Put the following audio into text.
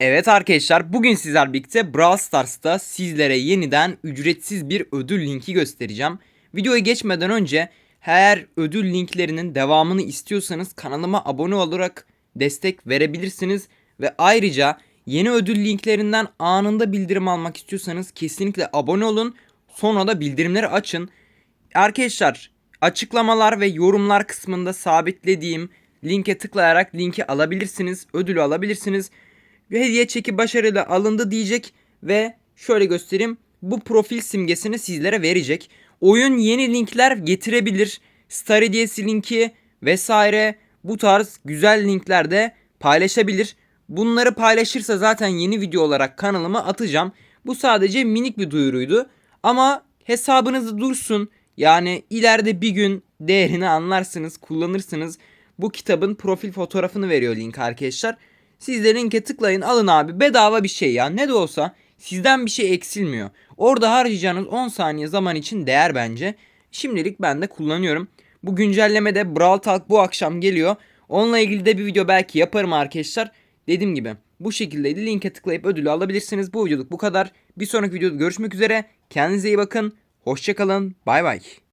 Evet arkadaşlar bugün sizler birlikte Brawl Stars'ta sizlere yeniden ücretsiz bir ödül linki göstereceğim. Videoya geçmeden önce eğer ödül linklerinin devamını istiyorsanız kanalıma abone olarak destek verebilirsiniz. Ve ayrıca yeni ödül linklerinden anında bildirim almak istiyorsanız kesinlikle abone olun. Sonra da bildirimleri açın. Arkadaşlar açıklamalar ve yorumlar kısmında sabitlediğim linke tıklayarak linki alabilirsiniz. Ödülü alabilirsiniz. Bir hediye çeki başarıyla alındı diyecek ve şöyle göstereyim. Bu profil simgesini sizlere verecek. Oyun yeni linkler getirebilir. Star hediyesi linki vesaire bu tarz güzel linkler de paylaşabilir. Bunları paylaşırsa zaten yeni video olarak kanalıma atacağım. Bu sadece minik bir duyuruydu. Ama hesabınızda dursun. Yani ileride bir gün değerini anlarsınız, kullanırsınız. Bu kitabın profil fotoğrafını veriyor link arkadaşlar. Siz de linke tıklayın alın abi bedava bir şey ya ne de olsa sizden bir şey eksilmiyor. Orada harcayacağınız 10 saniye zaman için değer bence. Şimdilik ben de kullanıyorum. Bu güncellemede Brawl Talk bu akşam geliyor. Onunla ilgili de bir video belki yaparım arkadaşlar. Dediğim gibi bu şekildeydi. Linke tıklayıp ödülü alabilirsiniz. Bu videoluk bu kadar. Bir sonraki videoda görüşmek üzere. Kendinize iyi bakın. Hoşçakalın. Bay bay.